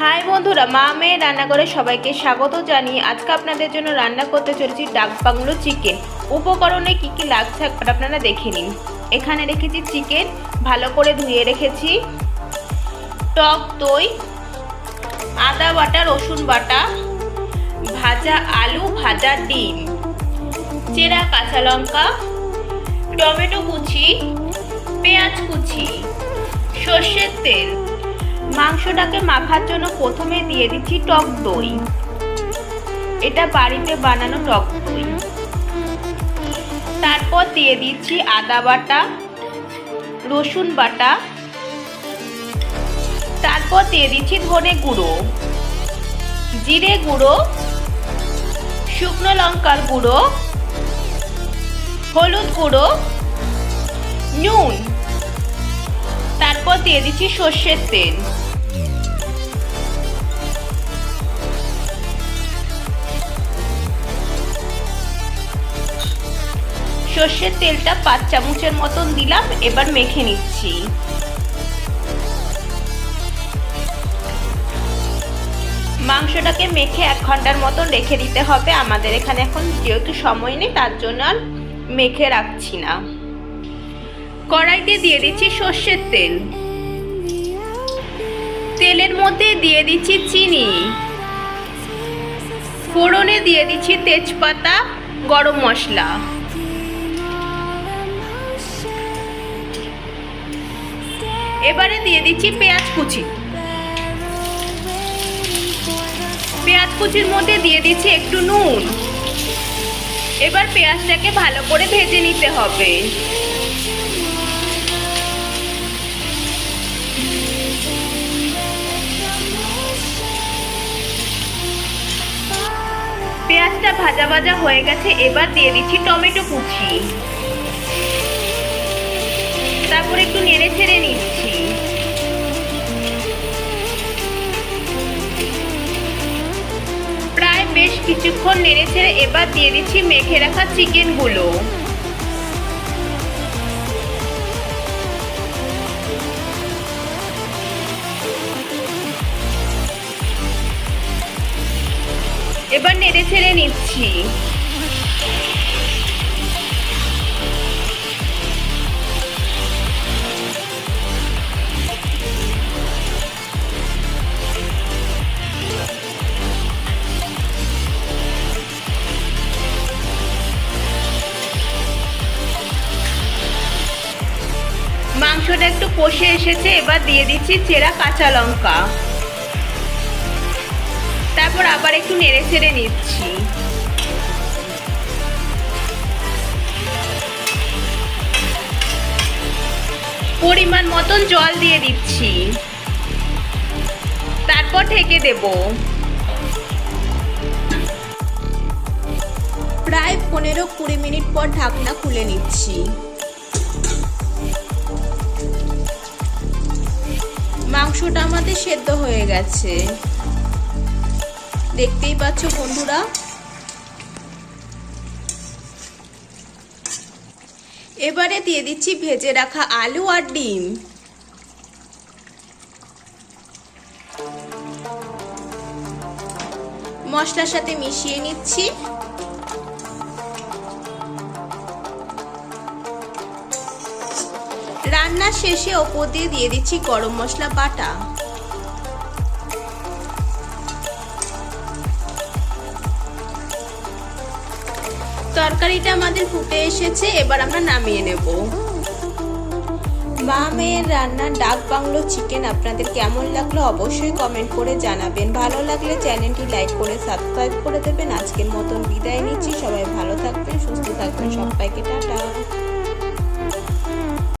High বন্ধুরা, মা মেয়ে রান্নাঘরে সবাইকে স্বাগত জানিয়ে আজকে আপনাদের জন্য রান্না করতে চলেছি ডাক বাংলো চিকেন। উপকরণে কি কি লাগছে একবার আপনারা দেখে নিন। এখানে রেখেছি চিকেন, ভালো করে ধুয়ে রেখেছি টক দই, আদা বাটা, রসুন বাটা, ভাজা আলু, ভাজা ডিম, চেরা কাঁচা লঙ্কা, টমেটো কুচি, পেঁয়াজ কুচি, সর্ষের তেল মাংসটাকে মাখার জন্য প্রথমে দিয়ে দিচ্ছি টক দই। এটা বাড়িতে বানানো টক দই। তারপর দিয়ে দিচ্ছি আদা বাটা, রসুন বাটা। তারপর দিয়ে দিচ্ছি ধনে গুঁড়ো। জিরে গুঁড়ো, শুকনো লঙ্কার গুঁড়ো, হলুদ গুঁড়ো, নুন। তারপর দিয়ে দিচ্ছি সর্ষের তেল। সর্ষের তেলটা পাঁচ চামচের মতন দিলাম, এবার মেখে নিচ্ছি। মাংসটাকে মেখে এক ঘণ্টার মতন রেখে দিতে হবে, আমাদের এখানে এখন যেহেতু সময় নেই, তার জন্য আর মেখে রাখছি না। কড়াইতে দিয়ে দিচ্ছি সর্ষের তেল। তেলের মধ্যে দিয়ে দিচ্ছি চিনি। ফোড়নে দিয়ে দিচ্ছি তেজপাতা, গরম মশলা। এবারে দিয়ে দিচ্ছি পেঁয়াজ কুচি। পেঁয়াজ কুচির মধ্যে দিয়ে দিচ্ছি একটু নুন। এবার পেঁয়াজটাকে ভালো করে ভেজে নিতে হবে। পেঁয়াজটা ভাজা ভাজা হয়ে গেছে, এবার দিয়ে দিচ্ছি টমেটো কুচি। তারপর একটু নেড়ে ছেড়ে নিচ্ছি। প্রায় বেশ কিছুক্ষণ নেড়ে ছেড়ে এবার দিয়ে দিচ্ছি মেখে রাখা চিকেনগুলো। এবার নেড়ে ছেড়ে নিচ্ছি। মাংসটা একটু কষে এসেছে, এবার দিয়ে দিচ্ছি চেরা কাঁচা লঙ্কা। তারপর আবার একটু নেড়ে ছেড়ে নিচ্ছি। পরিমাণ মতন জল দিয়ে দিচ্ছি। তারপর ঢেকে দেব। প্রায় পনেরো কুড়ি মিনিট পর ঢাকনা খুলে নিচ্ছি। মাংসটা আমাদের সেদ্ধ হয়ে গেছে। দেখতেই পাচ্ছ বন্ধুরা। এবারে দিয়ে দিচ্ছি ভেজে রাখা আলু আর ডিম। মশলার সাথে মিশিয়ে নিচ্ছি। রান্নার শেষে ওপর দিয়ে দিয়ে দিচ্ছি গরম মশলা বাটা। তরকারিটা আমাদের ফুটে এসেছে, এবার আমরা নামিয়ে নেব। মা মেয়ের রান্নার ডাক বাংলো চিকেন আপনাদের কেমন লাগল অবশ্যই কমেন্ট করে জানাবেন। ভালো লাগলে চ্যানেলটি লাইক করে, সাবস্ক্রাইব করে দেবেন। আজকের মতন বিদায় নিচ্ছি। সবাই ভালো থাকবেন, সুস্থ থাকবেন। সবাইকে টাটা।